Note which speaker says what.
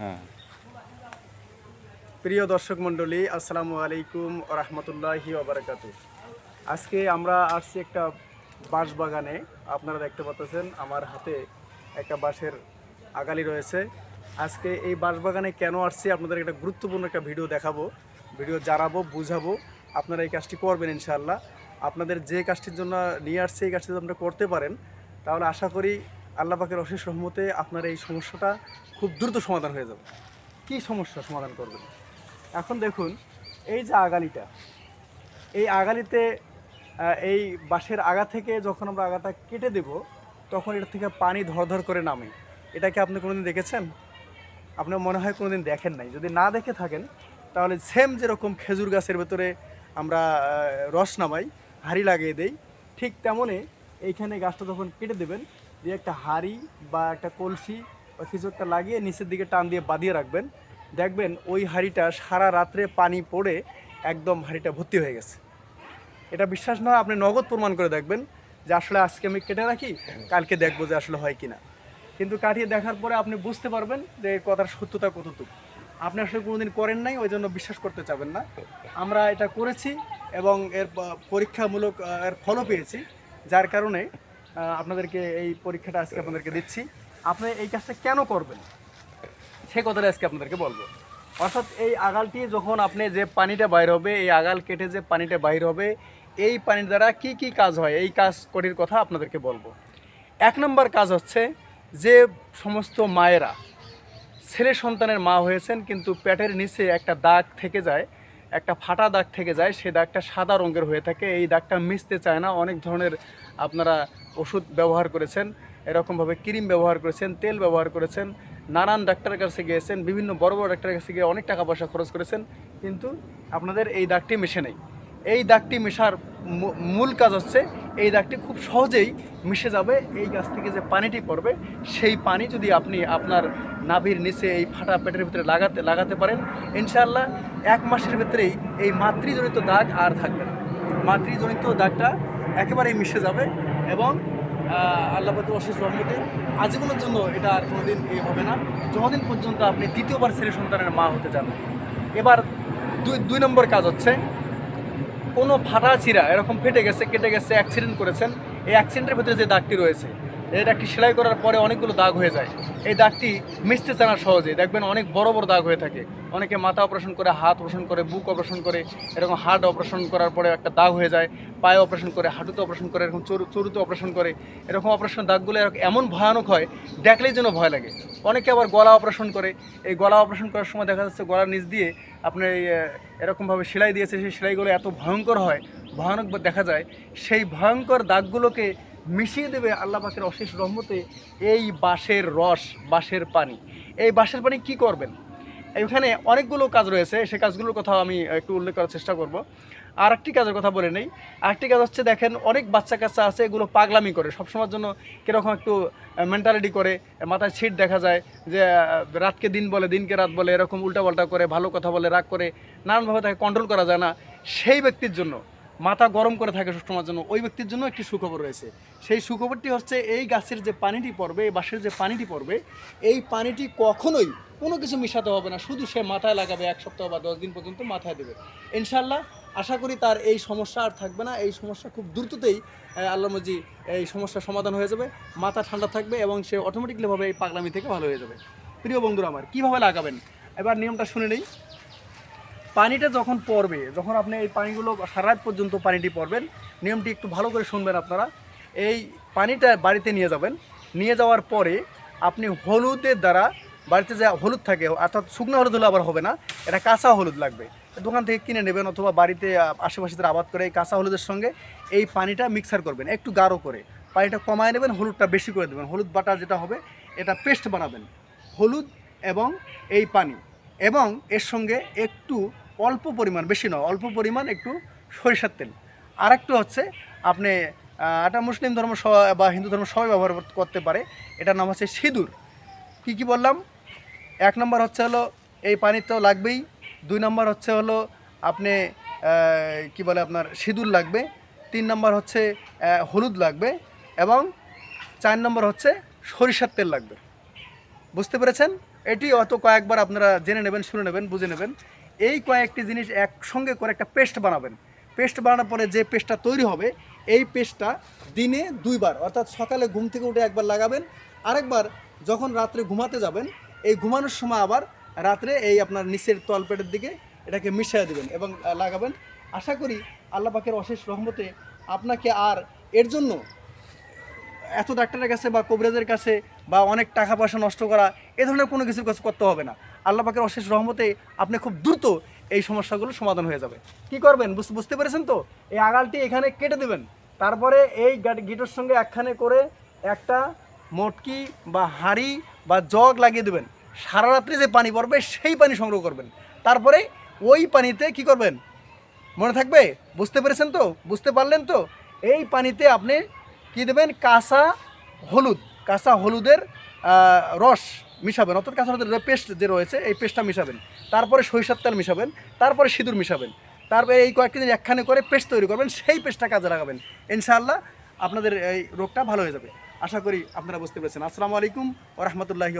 Speaker 1: হ্যাঁ।
Speaker 2: প্রিয় দর্শক মণ্ডলী, আসসালামু আলাইকুম রহমতুল্লাহি ওবরাকাতু। আজকে আমরা আসছি একটা বাঁশ বাগানে আপনারা দেখতে পাচ্ছেন, আমার হাতে একটা বাঁশের আগালি রয়েছে। আজকে এই বাঁশ বাগানে কেন আসছি, আপনাদের একটা গুরুত্বপূর্ণ একটা ভিডিও দেখাবো। ভিডিও জানাব, বুঝাবো, আপনারা এই কাজটি করবেন ইনশাআল্লাহ। আপনাদের যে কাজটির জন্য নিয়ে আসছে, এই কাজটি আপনারা করতে পারেন, তাহলে আশা করি আল্লাহ পাকের অশেষ রহমতে আপনার এই সমস্যাটা খুব দ্রুত সমাধান হয়ে যাবে। কী সমস্যা সমাধান করবেন? এখন দেখুন, এই যে আগালিটা, এই আগালিতে এই বাঁশের আগা থেকে যখন আমরা আগাটা কেটে দেব, তখন এটা থেকে পানি ধরধর করে নামে। এটা কি আপনি কোনোদিন দেখেছেন? আপনার মনে হয় কোনোদিন দেখেন নাই। যদি না দেখে থাকেন, তাহলে সেম যেরকম খেজুর গাছের ভেতরে আমরা রস নামাই, হাঁড়ি লাগিয়ে দেই, ঠিক তেমনই এইখানে গাছটা যখন কেটে দেবেন দিয়ে একটা হাঁড়ি বা একটা কলসি কিছু একটা লাগিয়ে নিচের দিকে টান দিয়ে বাঁধিয়ে রাখবেন। দেখবেন ওই হাঁড়িটা সারা রাত্রে পানি পড়ে একদম হাঁড়িটা ভর্তি হয়ে গেছে। এটা বিশ্বাস নয়, আপনি নগদ প্রমাণ করে দেখবেন যে আসলে আজকে আমি কেটে রাখি, কালকে দেখব যে আসলে হয় কিনা। কিন্তু কাটিয়ে দেখার পরে আপনি বুঝতে পারবেন যে কথার সত্যতা কতটুকু। আপনি আসলে কোনোদিন করেন নাই, ওই জন্য বিশ্বাস করতে চাবেন না। আমরা এটা করেছি এবং এর পরীক্ষামূলক এর ফলও পেয়েছি, যার কারণে আপনাদেরকে এই পরীক্ষাটা আজকে আপনাদেরকে দিচ্ছি। আপনি এই কাজটা কেন করবেন? সে কথাটা আজকে আপনাদেরকে বলব। অর্থাৎ এই আগালটি যখন আপনি যে পানিটা বাইর হবে, এই আগাল কেটে যে পানিটা বাইর হবে, এই পানির দ্বারা কি কি কাজ হয়? এই কাজ কটির কথা আপনাদেরকে বলব। এক নম্বর কাজ হচ্ছে যে সমস্ত মায়েরা, ছেলে সন্তানের মা হয়েছেন, কিন্তু পেটের নিচে একটা দাগ থেকে যায়, একটা ফাটা দাগ থেকে যায় সেই দাগটা সাদা রঙের হয়ে থাকে, এই দাগটা মিশতে চায় না। অনেক ধরনের আপনারা ওষুধ ব্যবহার করেছেন। এরকমভাবে ক্রিম ব্যবহার করেছেন, তেল ব্যবহার করেছেন, নানান ডাক্তারের কাছে গিয়েছেন, বিভিন্ন বড় বড় ডাক্তারের কাছে গিয়ে অনেক টাকা পয়সা খরচ করেছেন, কিন্তু আপনাদের এই দাগটি মিশে নেই। এই দাগটি মেশার মূল কাজ হচ্ছে এই দাগটি খুব সহজেই মিশে যাবে, এই গাছ থেকে যে পানিটি পড়বে, সেই পানি যদি আপনি আপনার নাভির নিচে এই ফাটা পেটের ভিতরে লাগাতে লাগাতে পারেন, ইনশাআল্লাহ এক মাসের ভিতরেই এই মাতৃজনিত দাগ আর থাকবে না। মাতৃজনিত দাগটা একেবারেই মিশে যাবে এবং আহ, আল্লাহ পাকের অশেষ রহমতে আজীবনের জন্য এটা আর কোনোদিন এ হবে না। যতদিন পর্যন্ত আপনি দ্বিতীয়বার ছেলে সন্তানের মা হতে চান এবার দুই দুই নম্বর কাজ হচ্ছে কোনো ফাটা চিরা এরকম ফেটে গেছে কেটে গেছে অ্যাক্সিডেন্ট করেছেন এই অ্যাক্সিডেন্টের ভিতরে যে দাগটি রয়েছে এই দাগটি সেলাই করার পরে অনেকগুলো দাগ হয়ে যায়। এই দাগটি মিশতে চায় না সহজে। দেখবেন অনেক বড় বড় দাগ হয়ে থাকে। অনেকে মাথা অপারেশন করে, হাত অপারেশন করে, বুক অপারেশন করে, এরকম হার্ট অপারেশন করার পরে একটা দাগ হয়ে যায়, পায়ে অপারেশন করে, হাঁটুতে অপারেশন করে, এরকম চরু চরুতে অপারেশন করে, এরকম অপারেশন দাগগুলো এমন ভয়ানক হয়, দেখলেই যেন ভয় লাগে। অনেকে আবার গলা অপারেশন করে। এই গলা অপারেশন করার সময় দেখা যাচ্ছে গলার নিচ দিয়ে আপনার এরকমভাবে সেলাই দিয়েছে, সেই সেলাইগুলো এত ভয়ঙ্কর হয়, ভয়ানক দেখা যায়, সেই ভয়ঙ্কর দাগগুলোকে মিশিয়ে দেবে আল্লাহ পাকের অশেষ রহমতে এই বাঁশের রস, বাঁশের পানি। এই বাঁশের পানি কি করবেন? এখানে অনেকগুলো কাজ রয়েছে, সে কাজগুলোর কথা আমি একটু উল্লেখ করার চেষ্টা করব। আর একটি কাজের কথা বলে নেই। আরেকটি কাজ হচ্ছে দেখেন, অনেক বাচ্চা কাচ্চা আছে, এগুলো পাগলামি করে। সবসময়ের জন্য কীরকম একটু মেন্টালিটি করে, মাথায় ছিট দেখা যায় যে রাতকে দিন বলে, দিনকে রাত বলে, এরকম উল্টাপাল্টা করে, ভালো কথা বলে, রাগ করে, নানানভাবে তাকে কন্ট্রোল করা যায় না। সেই ব্যক্তির জন্য মাথা গরম করে থাকে সবসময়ের জন্য। ওই ব্যক্তির জন্য একটি সুখবর রয়েছে। সেই সুখবরটি হচ্ছে, এই গাছের যে পানিটি পড়বে, এই বাঁশের যে পানিটি পড়বে, এই পানিটি কখনোই কোনো কিছু মিশাতে হবে না। শুধু সে মাথায় লাগাবে এক সপ্তাহ বা দশ দিন পর্যন্ত মাথায় দেবে। ইনশাল্লাহ আশা করি তার এই সমস্যা আর থাকবে না। এই সমস্যা খুব দ্রুততেই আল্লাহ মজি, এই সমস্যার সমাধান হয়ে যাবে। মাথা ঠান্ডা থাকবে এবং সে অটোমেটিকলিভাবে এই পাগলামি থেকে ভালো হয়ে যাবে। প্রিয় বন্ধুরা আমার, কীভাবে লাগাবেন? এবার নিয়মটা শুনে নেই। পানিটা যখন পড়বে, যখন আপনি এই পানিগুলো সারা রাত পর্যন্ত পানিটি পড়বেন, নিয়মটি একটু ভালো করে শুনবেন আপনারা। এই পানিটা বাড়িতে নিয়ে যাবেন। নিয়ে যাওয়ার পরে আপনি হলুদের দ্বারা বাড়িতে যা হলুদ থাকে, অর্থাৎ শুকনো হলুদ হলে আবার হবে না, এটা কাঁচা হলুদ লাগবে। দোকান থেকে কিনে নেবেন অথবা বাড়িতে আশেপাশে যারা আবাদ করে এই কাঁচা হলুদের সঙ্গে এই পানিটা মিক্সার করবেন, একটু গাঢ় করে। পানিটা কমায় নেবেন, হলুদটা বেশি করে দেবেন। হলুদ বাটা যেটা হবে, এটা পেস্ট বানাবেন। হলুদ এবং এই পানি। এবং এর সঙ্গে একটু অল্প পরিমাণ, বেশি নয়, অল্প পরিমাণ একটু সরিষার তেল। আর একটু হচ্ছে আপনি এটা মুসলিম ধর্ম বা হিন্দু ধর্ম সবাই ব্যবহার করতে পারে। এটার নাম হচ্ছে সিঁদুর। কি কি বললাম? এক নম্বর হচ্ছে হলো, এই পানি তো লাগবেই। দুই নম্বর হচ্ছে হলো, আপনি কি বলে আপনার, সিঁদুর লাগবে। তিন নম্বর হচ্ছে হলুদ লাগবে। এবং চার নম্বর হচ্ছে, সরিষার তেল লাগবে। বুঝতে পেরেছেন? এটি অত কয়েকবার আপনারা জেনে নেবেন, শুনে নেবেন, বুঝে নেবেন। এই কয়েকটি জিনিস একসঙ্গে করে একটা পেস্ট বানাবেন। পেস্ট বানানোর পরে যে পেস্টটা তৈরি হবে, এই পেস্টটা দিনে দুইবার, অর্থাৎ সকালে ঘুম থেকে উঠে একবার লাগাবেন, আরেকবার যখন রাত্রে ঘুমাতে যাবেন, এই ঘুমানোর সময় আবার রাত্রে এই আপনার নিচের তলপেটের দিকে এটাকে মিশিয়ে দেবেন এবং লাগাবেন। আশা করি আল্লাহ পাকের অশেষ রহমতে আপনাকে আর এর জন্য এত ডাক্তারের কাছে বা কবিরাজের কাছে বা অনেক টাকা পয়সা নষ্ট করা, এ ধরনের কোনো কাছে করতে হবে না। আল্লাহ পাকের অশেষ রহমতে আপনি খুব দ্রুত এই সমস্যাগুলো সমাধান হয়ে যাবে। কি করবেন? বুঝ- বুঝতে পেরেছেন তো? এই আগালটি এখানে কেটে দেবেন। তারপরে এই গাট- গিটোর সঙ্গে একখানে করে একটা মটকি বা হাঁড়ি বা জগ লাগিয়ে দেবেন। সারা রাত্রে যে পানি পড়বে, সেই পানি সংগ্রহ করবেন। তারপরে ওই পানিতে কি করবেন? মনে থাকবে? বুঝতে পেরেছেন তো? বুঝতে পারলেন তো? এই পানিতে আপনি কি দেবেন? কাঁচা হলুদ। কাঁচা হলুদের রস মিশাবেন, অর্থাৎ কাঁচা হলুদের পেস্ট যে রয়েছে, এই পেস্টটা মিশাবেন। তারপরে সরিষার তেল মিশাবেন, তারপরে সিঁদুর মিশাবেন। তারপরে এই কয়েকটি দিন একখানে করে পেস্ট তৈরি করবেন, সেই পেস্টটা কাজে লাগাবেন। ইনশাআল্লাহ আপনাদের এই রোগটা ভালো হয়ে যাবে। আশা করি আপনারা বুঝতে পেরেছেন। আসসালামু আলাইকুম ও রহমতুল্লাহি